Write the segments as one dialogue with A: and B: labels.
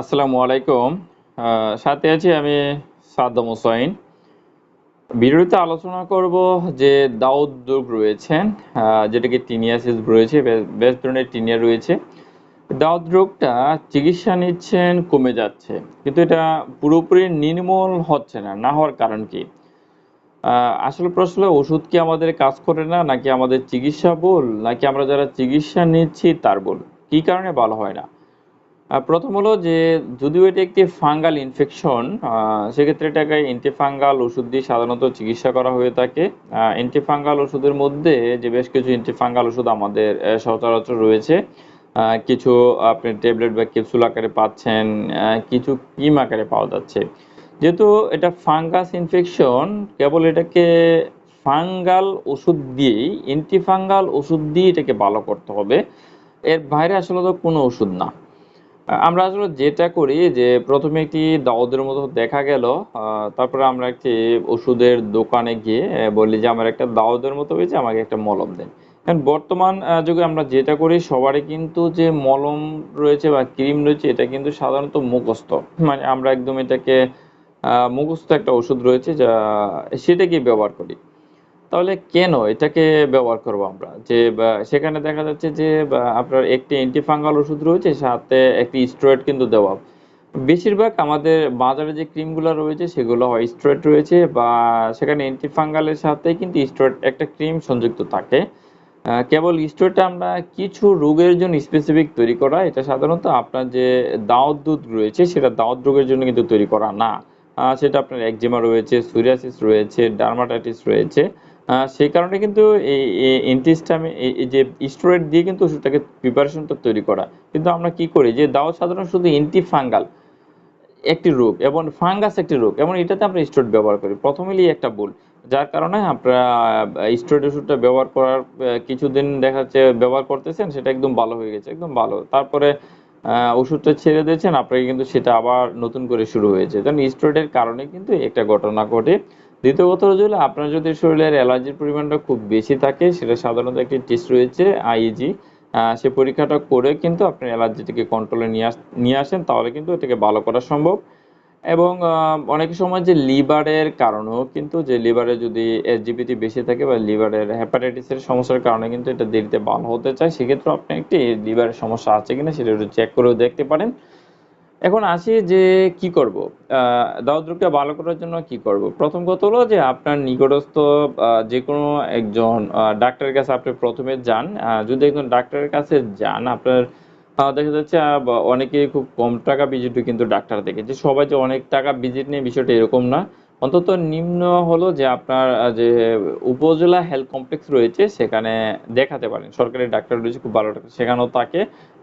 A: আসসালামু আলাইকুম। সাথে আছি আমি সাদ্দাম হোসাইন ভিডিওতে আলোচনা করব যে দাউদ রোগ রয়েছেন যেটাকে টিনিয়াসিস রয়েছে বেশ ধরনের টিনিয়া রয়েছে। দাউদ রোগটা চিকিৎসা নিচ্ছেন, কমে যাচ্ছে। কিন্তু এটা পুরোপুরি নির্মূল হচ্ছে না না হওয়ার কারণ কি? আসলে প্রশ্ন, ওষুধ কি আমাদের কাজ করে না, নাকি আমাদের চিকিৎসা ভুল, নাকি আমরা যারা চিকিৎসা নিচ্ছি তার ভুল? কি কারণে ভালো হয় না? প্রথম হলো যে যদিও এটি একটি ফাঙ্গাল ইনফেকশন সেক্ষেত্রে এটাকে অ্যান্টিফাঙ্গাল ওষুধ দিয়ে সাধারণত চিকিৎসা করা হয়ে থাকে। অ্যান্টিফাঙ্গাল ওষুধের মধ্যে যে বেশ কিছু অ্যান্টিফাঙ্গাল ওষুধ আমাদের সচরাচর রয়েছে। কিছু আপনি ট্যাবলেট বা ক্যাপসুল আকারে পাচ্ছেন কিছু ক্রিম আকারে পাওয়া যাচ্ছে। যেহেতু এটা ফাঙ্গাস ইনফেকশন কেবল এটাকে ফাঙ্গাল ওষুধ দিয়েই অ্যান্টিফাঙ্গাল ওষুধ দিয়ে এটাকে ভালো করতে হবে। এর বাইরে আসলে তো কোনো ওষুধ না। আমরা আসলে যেটা করি যে প্রথমে একটি দাউদের মতো দেখা গেল তারপরে আমরা একটি ওষুধের দোকানে গিয়ে বলি যে আমার একটা দাউদের মতো হয়েছে, আমাকে একটা মলম দেন। কারণ বর্তমান যুগে আমরা যেটা করি সবারই কিন্তু যে মলম রয়েছে বা ক্রিম রয়েছে, এটা কিন্তু সাধারণত মুখস্থ। মানে আমরা একদম এটাকে মুখস্থ একটা ওষুধ রয়েছে যা, সেটাকেই ব্যবহার করি। তাহলে কেন এটাকে ব্যবহার করব আমরা? যে সেখানে দেখা যাচ্ছে যে আপনার একটি অ্যান্টিফাঙ্গাল ওষুধ রয়েছে, সাথে একটি স্টেরয়েড কিন্তু দেওয়া। বেশিরভাগ আমাদের বাজারে যে ক্রিমগুলো রয়েছে, সেগুলো হয় স্টেরয়েড রয়েছে, বা, সেখানে অ্যান্টিফাঙ্গালের সাথে কিন্তু স্টেরয়েড একটা ক্রিম সংযুক্ত থাকে। কেবল স্টেরয়েডটা আমরা কিছু রোগের জন্য স্পেসিফিক তৈরি করা, এটা সাধারণত আপনার যে দাউদ দুধ রয়েছে, সেটা দাউদ রোগের জন্য কিন্তু তৈরি করা না। সেটা আপনার একজিমা রয়েছে সোরিয়াসিস রয়েছে ডার্মাটাইটিস রয়েছে। সেই কারণে কিন্তু এই এন্টিস্টামে এই যে স্টেরয়েড দিয়ে কিন্তু ওষুধটাকে প্রিপারেশনটা তৈরি করা। কিন্তু আমরা কি করি যে দাওয়াত সাধারণত শুধু অ্যান্টিফাঙ্গাল একটি রোগ এবং ফাঙ্গাস একটি রোগ, এবং এটাতে আমরা স্টেরয়েড ব্যবহার করি। প্রথমেই একটা ভুল, যার কারণে আপনারা স্টেরয়েড ওষুধটা ব্যবহার করার কিছুদিন দেখা যাচ্ছে ব্যবহার করতেছেন, সেটা একদম ভালো হয়ে গেছে, একদম ভালো। তারপরে ওষুধটা ছেড়ে দিয়েছেন, আপনাকে কিন্তু সেটা আবার নতুন করে শুরু হয়েছে। কারণ স্টেরয়েডের কারণে কিন্তু একটা ঘটনা ঘটে। দ্বিতীয় কথা হলো আপনার যদি শরীরের অ্যালার্জির পরিমাণটা খুব বেশি থাকে, সেটা সাধারণত একটি টেস্ট রয়েছে আইজি সে পরীক্ষাটা করে কিন্তু আপনি অ্যালার্জিটিকে কন্ট্রোলে নিয়ে আস, নিয়ে আসেন, তাহলে কিন্তু এটাকে ভালো করা সম্ভব। এবং অনেক সময় যে লিভারের কারণেও কিন্তু, যে লিভারে যদি এসজিপিটি বেশি থাকে বা লিভারের হ্যাপাটাইটিসের সমস্যার কারণে কিন্তু এটা দেরিতে ভালো হতে চায়, সেক্ষেত্রে আপনি একটি লিভারের সমস্যা আছে কিনা সেটা একটু চেক করেও দেখতে পারেন। এখন আসি যে কি করব? দাউদ ভালো করার জন্য কি করব? প্রথম কথা হলো যে আপনার নিকটস্থ যে কোনো একজন ডাক্তারের কাছে আপনি প্রথমে যান। যদি একজন ডাক্তারের কাছে যান, আপনার দেখা যাচ্ছে অনেকে খুব কম টাকা ভিজিটও কিন্তু ডাক্তার দেখেছে সবাই যে অনেক টাকা ভিজিট নিয়ে বিষয়টা এরকম না। অন্তত নিম্ন হলো যে আপনার যে উপজেলা হেলথ কমপ্লেক্স রয়েছে, সেখানে দেখাতে পারেন। সরকারি ডাক্তার রয়েছে, খুব ভালো ডাক্তার। সেখানেও থাকে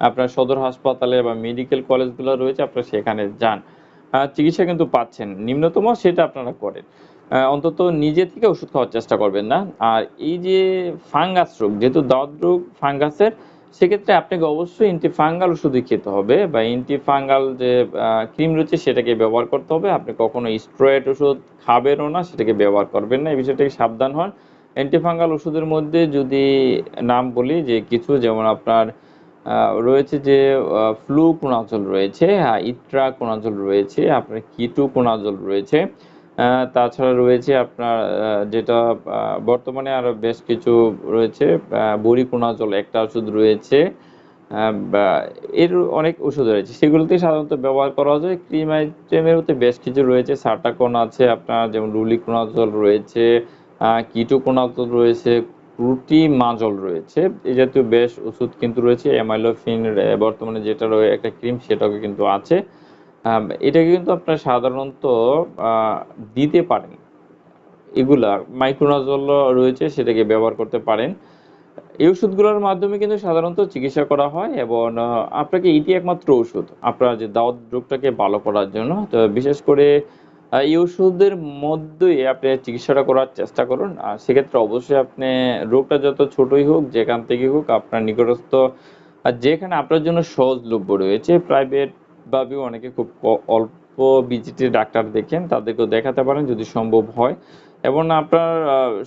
A: আপনার সদর হাসপাতালে বা মেডিকেল কলেজগুলো রয়েছে, আপনারা সেখানে যান। চিকিৎসা কিন্তু পাচ্ছেন। নিম্নতম সেটা আপনারা করেন। অন্তত নিজে থেকে ওষুধ খাওয়ার চেষ্টা করবেন না। আর এই যে ফাঙ্গাস রোগ, যেহেতু দাঁত রোগ, ফাঙ্গাসের সেক্ষেত্রে আপনাকে অবশ্যই অ্যান্টিফাঙ্গাল ওষুধই খেতে হবে বা অ্যান্টিফাঙ্গাল যে ক্রিম রয়েছে সেটাকে ব্যবহার করতে হবে। আপনি কখনো স্টেরয়েড ওষুধ খাবেনও না, সেটাকে ব্যবহার করবেন না। এই বিষয়টাকে সাবধান হন। অ্যান্টিফাঙ্গাল ওষুধের মধ্যে যদি নাম বলি যে কিছু, যেমন আপনার রয়েছে যে ফ্লু কোনাজল রয়েছে ইট্রা কোনাজল রয়েছে, আপনার কিটু কোনাজল রয়েছে তাছাড়া রয়েছে আপনার যেটা বর্তমানে আরও বেশ কিছু রয়েছে বড়ি কোনাজল একটা ওষুধ রয়েছে এর অনেক ওষুধ রয়েছে। সেগুলোতে সাধারণত ব্যবহার করা যায়। ক্রিম আইটেমের মধ্যে বেশ কিছু রয়েছে। সাটাকোন আছে আপনার, যেমন লুলিকোনাজল রয়েছে কিটোকোনাজল রয়েছে রুটি মাজল রয়েছে। এই জাতীয় বেশ ওষুধ কিন্তু রয়েছে। অ্যামাইলোফিন বর্তমানে যেটা রয়েছে একটা ক্রিম সেটাও কিন্তু আছে। এটাকে কিন্তু আপনার সাধারণত দিতে পারেন। এগুলা মাইক্রোনাজল রয়েছে, সেটাকে ব্যবহার করতে পারেন। এই ওষুধগুলোর মাধ্যমে কিন্তু সাধারণত চিকিৎসা করা হয় এবং আপনাকে এটি একমাত্র ওষুধ। আপনার যে দাওয়াত রোগটাকে ভালো করার জন্য। তো বিশেষ করে এই ওষুধের মধ্যেই আপনি চিকিৎসাটা করার চেষ্টা করুন। আর সেক্ষেত্রে অবশ্যই আপনি রোগটা যত ছোটই হোক, যেখান থেকে হোক আপনার নিকটস্থ, আর যেখানে আপনার জন্য সহজলভ্য রয়েছে প্রাইভেট ভাবেও অনেকে খুব অল্প ভিজিটে ডাক্তার দেখেন, তাদেরকেও দেখাতে পারেন যদি সম্ভব হয়। এবং আপনার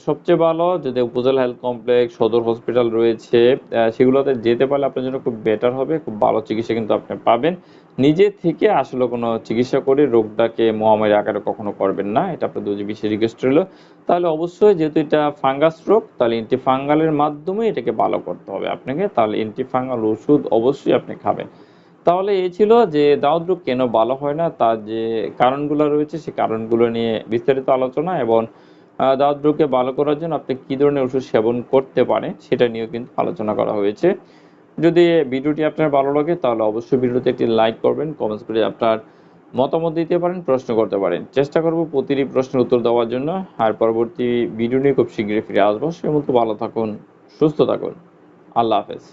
A: সবচেয়ে ভালো যদি উপজেলা হেলথ কমপ্লেক্স, সদর হসপিটাল রয়েছে সেগুলোতে যেতে পারলে আপনার জন্য খুব বেটার হবে, খুব ভালো চিকিৎসা কিন্তু আপনি পাবেন। নিজে থেকে আসলে কোনো চিকিৎসা করে রোগটাকে মহামারী আকারে কখনো করবেন না, এটা আপনার দুজি বিশেষ রিকোয়েস্ট রইল। তাহলে অবশ্যই যেহেতু এটা ফাঙ্গাস রোগ, তাহলে অ্যান্টিফাঙ্গালের মাধ্যমে এটাকে ভালো করতে হবে আপনাকে, তাহলে অ্যান্টিফাঙ্গাল ওষুধ অবশ্যই আপনি খাবেন। তাহলে এই ছিল যে দাউদ রোগ কেন ভালো হয় না, তার যে কারণগুলো রয়েছে সেই কারণগুলো নিয়ে বিস্তারিত আলোচনা এবং দাউদ রোগকে ভালো করার জন্য আপনি কি ধরনের ওষুধ সেবন করতে পারেন সেটা নিয়েও কিন্তু আলোচনা করা হয়েছে। যদি ভিডিওটি আপনার ভালো লাগে তাহলে অবশ্যই ভিডিওতে একটি লাইক করবেন কমেন্টস করে আপনার মতামত দিতে পারেন, প্রশ্ন করতে পারেন। চেষ্টা করব প্রতিটি প্রশ্নের উত্তর দেওয়ার জন্য। আর পরবর্তী ভিডিও নিয়ে খুব শীঘ্রই ফিরে আসব। সে মতো ভালো থাকুন, সুস্থ থাকুন। আল্লাহ হাফেজ।